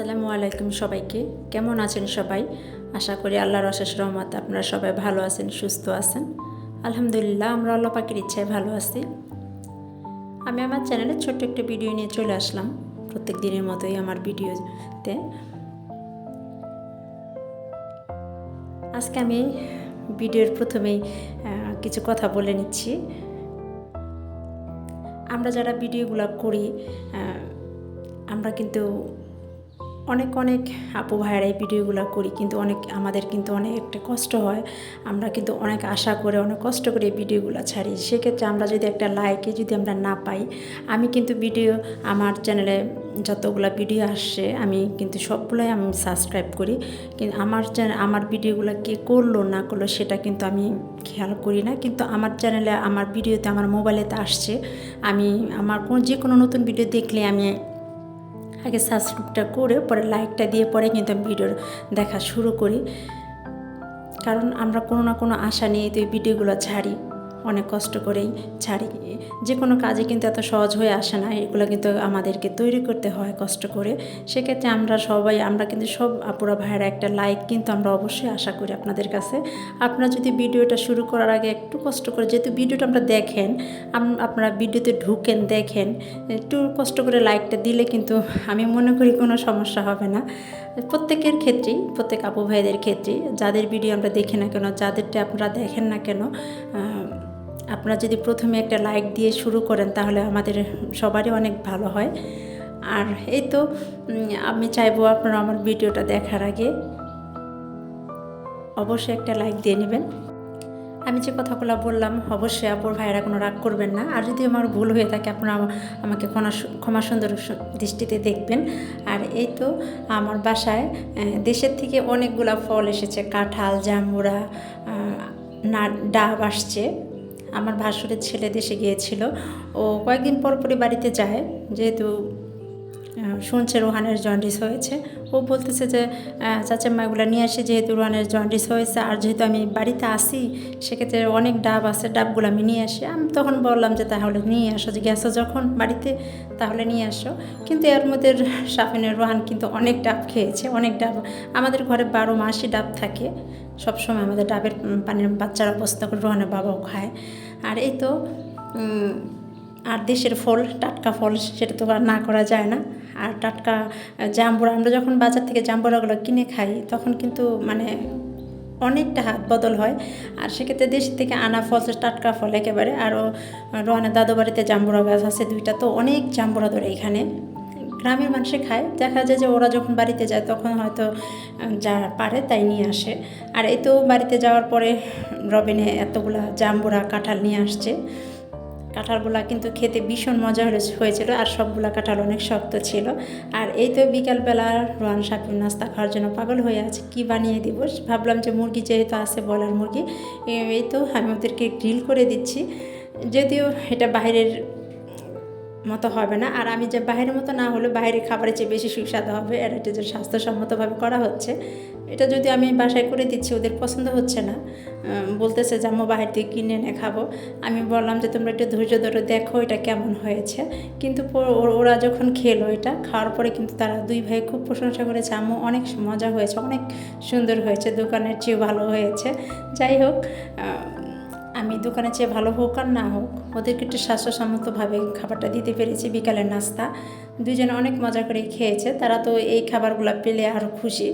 আসসালামু আলাইকুম সবাইকে। কেমন আছেন সবাই? আশা করি আল্লাহর অশেষ রহমত আপনারা সবাই ভালো আছেন, সুস্থ আছেন। আলহামদুলিল্লাহ, আমরা আল্লাহ পাখির ইচ্ছায় ভালো আছি। আমি আমার চ্যানেলে ছোট্ট একটা ভিডিও নিয়ে চলে আসলাম। প্রত্যেক দিনের মতোই আমার ভিডিওতে। আজকে আমি ভিডিওর প্রথমেই কিছু কথা বলে নিচ্ছি। আমরা যারা ভিডিওগুলো করি আমরা কিন্তু অনেক অনেক আপু ভাইয়েরা এই ভিডিওগুলো করি, কিন্তু অনেক, আমাদের কিন্তু অনেক একটা কষ্ট হয়। আমরা কিন্তু অনেক আশা করে, অনেক কষ্ট করে এই ভিডিওগুলো ছাড়ি। সেক্ষেত্রে আমরা যদি একটা লাইকে যদি আমরা না পাই, আমি কিন্তু ভিডিও, আমার চ্যানেলে যতগুলো ভিডিও আসছে আমি কিন্তু সবগুলোই আমি সাবস্ক্রাইব করি। কিন্তু আমার চ্যানেল আমার ভিডিওগুলো কে করল, না করল, সেটা কিন্তু আমি খেয়াল করি না। কিন্তু আমার চ্যানেলে আমার ভিডিওতে, আমার মোবাইলেতে আসছে। আমি, আমার কোনো, যে কোনো নতুন ভিডিও দেখলে আমি আগে সাবস্ক্রাইবটা করে পরে লাইকটা দিয়ে পরে কিন্তু আমি ভিডিও দেখা শুরু করি। কারণ আমরা কোনো না কোনো আশা নিয়ে তো এই ভিডিওগুলো ছাড়ি। অনেক কষ্ট করেই ছাড়ি। যে কোনো কাজে কিন্তু এত সহজ হয়ে আসে না, এগুলো কিন্তু আমাদেরকে তৈরি করতে হয় কষ্ট করে। সেক্ষেত্রে আমরা সবাই, আমরা কিন্তু সব আপুরা ভাইয়েরা একটা লাইক কিন্তু আমরা অবশ্যই আশা করি আপনাদের কাছে। আপনারা যদি ভিডিওটা শুরু করার আগে একটু কষ্ট করে, যেহেতু ভিডিওটা আমরা দেখেন আপনারা ভিডিওতে ঢুকেন, দেখেন, একটু কষ্ট করে লাইকটা দিলে কিন্তু আমি মনে করি কোনো সমস্যা হবে না। প্রত্যেকের ক্ষেত্রেই, প্রত্যেক আপু ভাইদের ক্ষেত্রেই, যাদের ভিডিও আমরা দেখি না কেন, যাদেরটা আপনারা দেখেন না কেন আপনারা যদি প্রথমে একটা লাইক দিয়ে শুরু করেন, তাহলে আমাদের সবারই অনেক ভালো হয়। আর এই তো আমি চাইব আপনারা আমার ভিডিওটা দেখার আগে অবশ্যই একটা লাইক দিয়ে নেবেন। আমি যে কথাগুলো বললাম, অবশ্যই আপুর ভাইয়েরা কোনো রাগ করবেন না। আর যদি আমার ভুল হয়ে থাকে, আপনারা আমাকে ক্ষমা সুন্দর দৃষ্টিতে দেখবেন। আর এই তো, আমার বাসায় দেশের থেকে অনেকগুলা ফল এসেছে, কাঁঠাল, জামুরা না, ডাব আসছে। আমার ভাসুরের ছেলে দেশে গিয়েছিল। ও কয়েকদিন পর পরই বাড়িতে যায় যেহেতু শুনছে রোহানের জন্ডিস হয়েছে। ও বলতেছে যে চাচাম্মা এগুলো নিয়ে আসি, যেহেতু রোহানের জন্ডিস হয়েছে, আর যেহেতু আমি বাড়িতে আসি সেক্ষেত্রে অনেক ডাব আছে, ডাবগুলো আমি নিয়ে আসি। আমি তখন বললাম যে, তাহলে নিয়ে আসো, যে গেছো যখন বাড়িতে, তাহলে নিয়ে আসো। কিন্তু এর মধ্যে সাফিনের রোহান কিন্তু অনেক ডাব খেয়েছে, অনেক ডাব। আমাদের ঘরে বারো মাসই ডাব থাকে। সবসময় আমাদের ডাবের পানির বাচ্চারা অবস্থা করে রোহানের বাবাও খায়। আর এই তো আর দেশের ফল, টাটকা ফল, সেটা তো আর না করা যায় না। আর টাটকা জাম্বুরা আমরা যখন বাজার থেকে জাম্বুরাগুলো কিনে খাই, তখন কিন্তু মানে অনেকটা হাত বদল হয়। আর সেক্ষেত্রে দেশ থেকে আনা ফল টাটকা ফল একেবারে। আরও রোহানের দাদু বাড়িতে জাম্বুরা গাছ আছে দুইটা, তো অনেক জাম্বুরা ধরে এখানে। গ্রামের মানুষে খায়। দেখা যায় যে ওরা যখন বাড়িতে যায়, তখন হয়তো যা পারে তাই নিয়ে আসে। আর এই তো বাড়িতে যাওয়ার পরে রবিনে এতগুলা জাম্বুরা কাঁঠাল নিয়ে আসছে। কাঁঠালগুলা কিন্তু খেতে ভীষণ মজা হয়ে- হয়েছিল আর সবগুলা কাঁঠাল অনেক শক্ত ছিল। আর এই তো বিকালবেলা রোয়ান সাপির নাস্তা খাওয়ার জন্য পাগল হয়ে আছে, কি বানিয়ে দিব? ভাবলাম যে মুরগি যেহেতু আছে বলার মুরগি এই তো আমি ওদেরকে গ্রিল করে দিচ্ছি। যদিও এটা বাইরের মতো হবে না। আর আমি যে বাইরের মতো না হলে বাইরের খাবারের চেয়ে বেশি সুস্বাদু হবে, আর এটা যে স্বাস্থ্যসম্মতভাবে করা হচ্ছে, এটা যদি আমি বাসায় করে দিচ্ছি, ওদের পছন্দ হচ্ছে না। বলতেছে যে, আম্মু বাইরে থেকে কিনে এনে খাব। আমি বললাম যে, তোমরা একটু ধৈর্য ধরে দেখো এটা কেমন হয়েছে। কিন্তু ওরা যখন খেলো এটা, খাওয়ার পরে কিন্তু তারা দুই ভাই খুব প্রশংসা করেছে, আম্মু, অনেক মজা হয়েছে, অনেক সুন্দর হয়েছে, দোকানের চেয়ে ভালো হয়েছে। যাই হোক আমি দোকানে চেয়ে ভালো হোক আর না হোক ওদেরকে একটু স্বাস্থ্যসম্মতভাবে খাবারটা দিতে পেরেছি বিকালের নাস্তা। দুজনে অনেক মজা করে খেয়েছে, তারা তো এই খাবারগুলো পেলে আরও খুশি।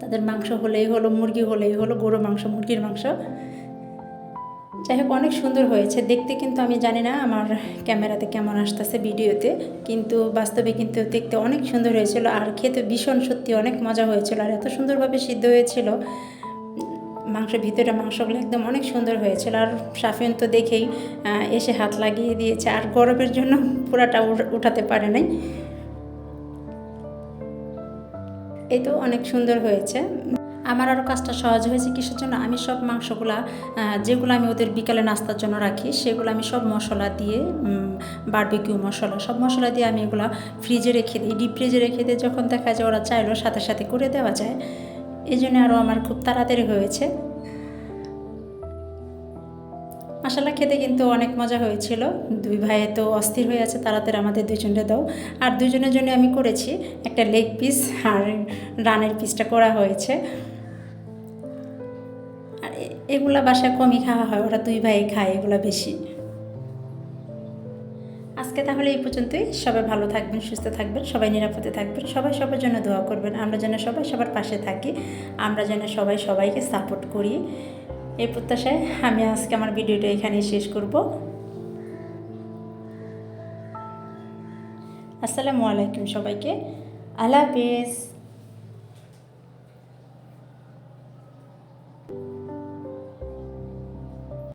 তাদের মাংস হলেই হলো মুরগি, হলেই হলো গরু মাংস, মুরগির মাংস। যাই হোক অনেক সুন্দর হয়েছে। দেখতে কিন্তু আমি জানি না আমার ক্যামেরাতে কেমন আসতেছে ভিডিওতে, কিন্তু বাস্তবে কিন্তু দেখতে অনেক সুন্দর হয়েছিল আর খেতে ভীষণ সত্যি অনেক মজা হয়েছিল আর এত সুন্দরভাবে সিদ্ধ হয়েছিল। মাংসের ভিতরে মাংসগুলো একদম অনেক সুন্দর হয়েছিল। আর সাফিন তো দেখেই এসে হাত লাগিয়ে দিয়েছে। আর গরমের জন্য পুরাটা উঠ- উঠাতে পারে নাই। এই তো অনেক সুন্দর হয়েছে। আমার আরও কাজটা সহজ হয়েছে কিসের জন্য? আমি সব মাংসগুলা যেগুলো আমি ওদের বিকালে নাস্তার জন্য রাখি, সেগুলো আমি সব মশলা দিয়ে বারবিকিউ মশলা, সব মশলা দিয়ে আমি এগুলো ফ্রিজে রেখে দিই। ডিপ ফ্রিজে রেখে দিই যখন দেখা যায় ওরা চাইলো সাথে সাথে করে দেওয়া যায়। এই জন্য আরও আমার খুব তাড়াতাড়ি হয়েছে। মশালা খেতে কিন্তু অনেক মজা হয়েছিল। দুই ভাইয়ে তো অস্থির হয়ে আছে তাড়াতাড়ি আমাদের দুজনকে দাও। আর দুজনের জন্য আমি করেছি একটা লেগ পিস আর রানের পিসটা করা হয়েছে। আর এগুলা বাসায় কমই খাওয়া হয়, ওরা দুই ভাই খায় এগুলা বেশি। আজকে তাহলে এই পর্যন্তই। সবাই ভালো থাকবেন, সুস্থ থাকবেন, সবাই নিরাপদে থাকবেন, সবাই সবার জন্য দোয়া করবেন। আমরা যেন সবাই সবার পাশে থাকি, আমরা যেন সবাই সবাইকে সাপোর্ট করি। এই প্রত্যাশায় আমি আজকে আমার ভিডিওটা এখানেই শেষ করব। আসসালামু আলাইকুম সবাইকে। আল্লাহ হাফেজ।